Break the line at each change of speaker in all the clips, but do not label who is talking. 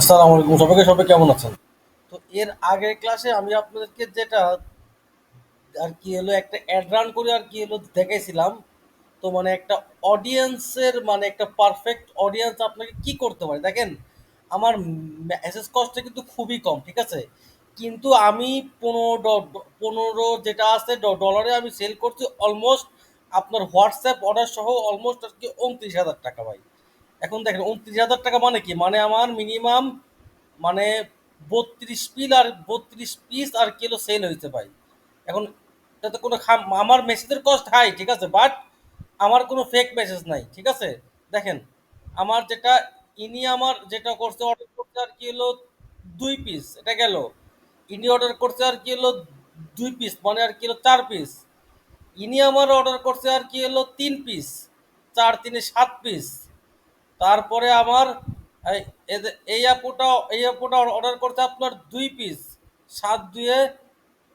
আসসালামু আলাইকুম। সবাইকে, সবাই কেমন আছেন? তো এর আগের ক্লাসে আমি আপনাদেরকে যেটা আর কি হলো, একটা অ্যাড রান করে আর কি হলো দেখাইছিলাম। তো মানে একটা অডিয়েন্সের মানে একটা পারফেক্ট অডিয়েন্স আপনাকে কি করতে পারে? দেখেন, আমার মেসেজ কস্টটা কিন্তু খুবই কম, ঠিক আছে? কিন্তু আমি পনেরো পনেরো যেটা আছে ডলারে আমি সেল করছি অলমোস্ট আপনার হোয়াটসঅ্যাপ অর্ডার সহ অলমোস্ট আর কি উনত্রিশ হাজার টাকা ভাই। এখন দেখেন, উনত্রিশ হাজার টাকা মানে কি? মানে আমার মিনিমাম মানে বত্রিশ পিল আর বত্রিশ পিস আর কিলো সেল হয়েছে ভাই। এখন এটাতে কোনো খাম আমার মেসেজের কস্ট হাই ঠিক আছে? বাট আমার কোনো ফেক মেসেজ নাই, ঠিক আছে? দেখেন, আমার যেটা, ইনি আমার যেটা করছে অর্ডার করছে আর কি হলো দুই পিস এটা গেল। ইনি অর্ডার করছে আর কি হলো দুই পিস মানে আর কি হলো চার পিস ইনি আমার অর্ডার করছে আর কি হলো তিন পিস চার তিনে সাত পিস তারপরে আমার, এই এদে- এই আপুটা অর্ডার করতে আপনার দুই পিস সাত দুয়ে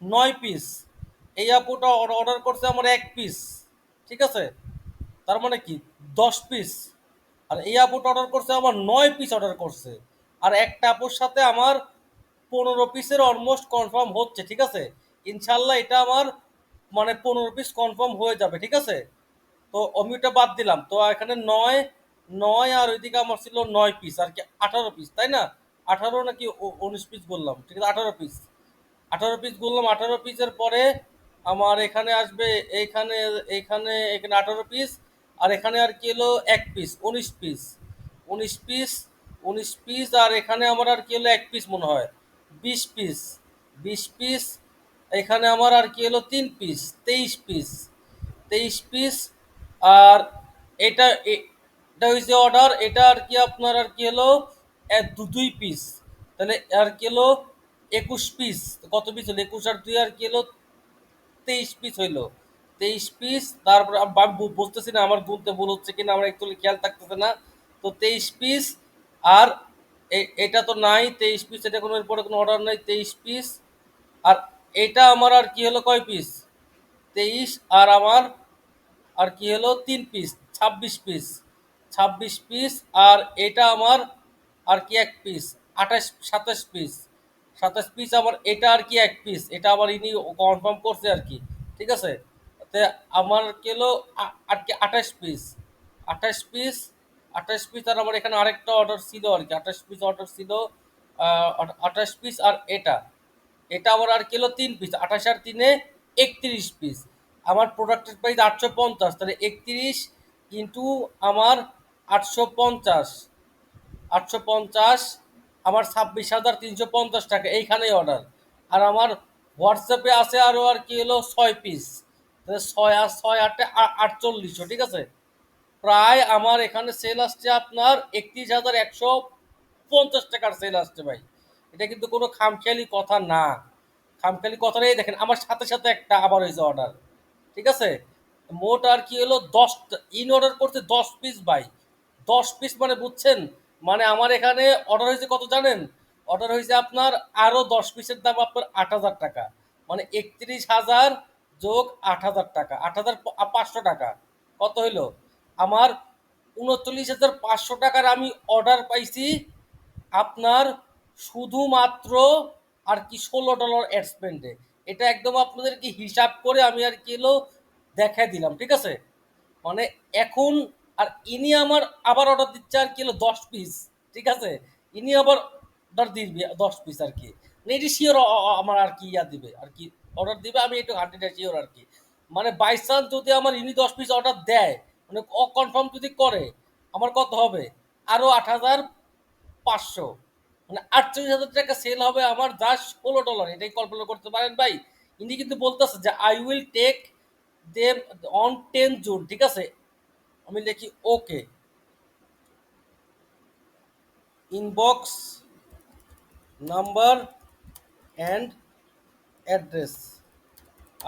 নয় পিস এই আপুটা অর্ডার করছে আমার এক পিস ঠিক আছে? তার মানে কি? দশ পিস আর এই আপুটা অর্ডার করছে আমার নয় পিস অর্ডার করছে। আর একটা আপুর সাথে আমার পনেরো পিসের অলমোস্ট কনফার্ম হচ্ছে, ঠিক আছে? ইনশাল্লাহ এটা আমার মানে পনেরো পিস কনফার্ম হয়ে যাবে, ঠিক আছে? তো অমিটা বাদ দিলাম। তো এখানে নয় নয় আর ওইদিকে আমার ছিল নয় পিস আর কি আঠারো পিস তাই না? আঠারো নাকি উনিশ পিস বললাম, ঠিক আছে, আঠারো পিস আঠারো পিস বললাম, আঠারো পিসের পরে আমার এখানে আসবে, এইখানে এইখানে, এখানে আঠারো পিস আর এখানে আর কি হলো এক পিস উনিশ পিস উনিশ পিস উনিশ পিস আর এখানে আমার আর কি হলো এক পিস মনে হয়। বিশ পিস বিশ পিস এখানে আমার আর কি হলো তিন পিস তেইশ পিস তেইশ পিস আর এটা এটা হয়েছে অর্ডার এটা আর কি আপনার আর কি হলো দুই পিস তাহলে আর কি হলো, একুশ পিস কত পিস হলো? একুশ আর দুই আর কি হলো, তেইশ পিস হইল। তেইশ পিস তারপরে আম- বুঝতেছি না, আমার গুনতে ভুল হচ্ছে কিনা, আমার একটু খেয়াল থাকতেছে না। তো তেইশ পিস আর এটা তো নাই, তেইশ পিস এটা কোনো এরপরে কোনো অর্ডার নাই, তেইশ পিস আর এটা আমার আর কি হলো, কয় পিস তেইশ, আর আমার আর কি হলো, তিন পিস ছাব্বিশ পিস ছাব্বিশ পিস আর এটা আমার আর কি এক পিস আঠাশ, সাতাশ পিস সাতাশ পিস আমার, এটা আর কি এক পিস এটা আবার ইনি কনফার্ম করছে আর কি। ঠিক আছে? তে আমার কি হলো, আ- আর কি আঠাশ পিস আঠাশ পিস আঠাশ পিস আর আমার এখানে আরেকটা অর্ডার ছিল আর কি। আঠাশ পিস অর্ডার ছিল আঠাশ পিস আর এটা। এটা আমার আর কিলো তিন পিস আঠাশ আর তিনে একত্রিশ পিস আমার প্রোডাক্টের প্রাইস আটশো পঞ্চাশ। তাহলে একত্রিশ কিন্তু আমার আটশো পঞ্চাশ। আটশো পঞ্চাশ, আমার ছাব্বিশ হাজার তিনশো পঞ্চাশ টাকা, এইখানেই অর্ডার আর আমার হোয়াটসঅ্যাপে আছে আরও আর কি হলো ছয় পিস ছয় আর ছয় আটে আটচল্লিশশো, ঠিক আছে? প্রায় আমার এখানে সেল আসছে আপনার একত্রিশ হাজার একশো পঞ্চাশ টাকার সেল আসছে ভাই। এটা কিন্তু কোনো খামখেয়ালি কথা না। খামখেয়ালি কথা নেই দেখেন, আমার সাথে সাথে একটা আবার হয়েছে অর্ডার ঠিক আছে? মোট আর কি হলো দশ ইন অর্ডার করতে দশ পিস ভাই। দশ পিস মানে বুঝছেন? মানে আমার এখানে অর্ডার হয়েছে কত জানেন? অর্ডার হয়েছে আপনার আরও দশ পিসের দাম আপনার আট হাজার টাকা। মানে একত্রিশ হাজার যোগ আট হাজার টাকা। আট হাজার পাঁচশো টাকা। কত হইল? আমার উনচল্লিশ হাজার পাঁচশো টাকার আমি অর্ডার পাইছি আপনার শুধুমাত্র আর কি ষোলো ডলার অ্যাড স্পেন্ডে এটা একদম আপনাদেরকে হিসাব করে আমি আর কি এলো দেখাই দিলাম, ঠিক আছে? মানে এখন ইনি আমার আবার অর্ডার দিচ্ছে আর কি হলো দশ পিস ঠিক আছে? ইনি আবার অর্ডার দিবে, দশ পিস আর কি। মানে এটি শিওর আমার আর কি ইয়া দিবে, আর কি অর্ডার দিবে, আমি একটু হান্ড্রেড শিওর আর কি। মানে বাই চান্স যদি আমার ইনি দশ পিস অর্ডার দেয় মানে কনফার্ম যদি করে, আমার কত হবে? আরও আট হাজার পাঁচশো। মানে আটচল্লিশ হাজার টাকা সেল হবে আমার যা ষোলো ডলার এটাই কল্পনা করতে পারেন ভাই। ইনি কিন্তু বলতেছে যে I will take them on ten June ঠিক আছে? আমি লিখি okay inbox number and address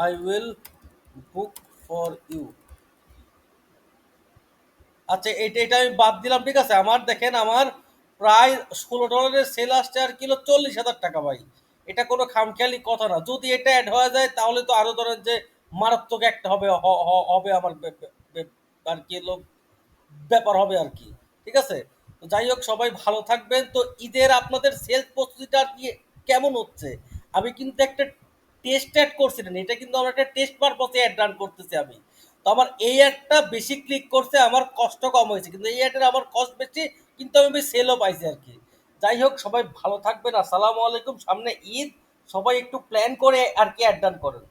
I will book for you আচ্ছা এটা এটা আমি বাদ দিলাম, ঠিক আছে? আমার দেখেন, আমার প্রায় ষোলো ডলারের সেল আসছে আর কিলো চল্লিশ হাজার টাকা ভাই। এটা কোনো খামখেয়ালি কথা না। যদি এটা অ্যাড হয়ে যায়, তাহলে তো আরও ধরেন যে মারাত্মক একটা হবে হবে আমার আর কি লোক ব্যাপার হবে আর কি। ঠিক আছে? তো যাই হোক, সবাই ভালো থাকবেন। তো ঈদের আপনাদের সেলস প্রস্তুতিটা আর কি কেমন হচ্ছে? আমি কিন্তু একটা টেস্ট অ্যাড করছি না। এটা কিন্তু আমার একটা টেস্ট পারপসে অ্যাড রান করতেছি আমি। তো আমার এই অ্যাডটা বেশি ক্লিক করছে, আমার কষ্ট কম হয়েছে। কিন্তু এই অ্যাডের আমার কষ্ট বেশি, কিন্তু আমি সেলও পাইছি আর কি। যাই হোক, সবাই ভালো থাকবেন। আসসালামু আলাইকুম। সামনে ঈদ, সবাই একটু প্ল্যান করে আর কি অ্যাড রান করেন।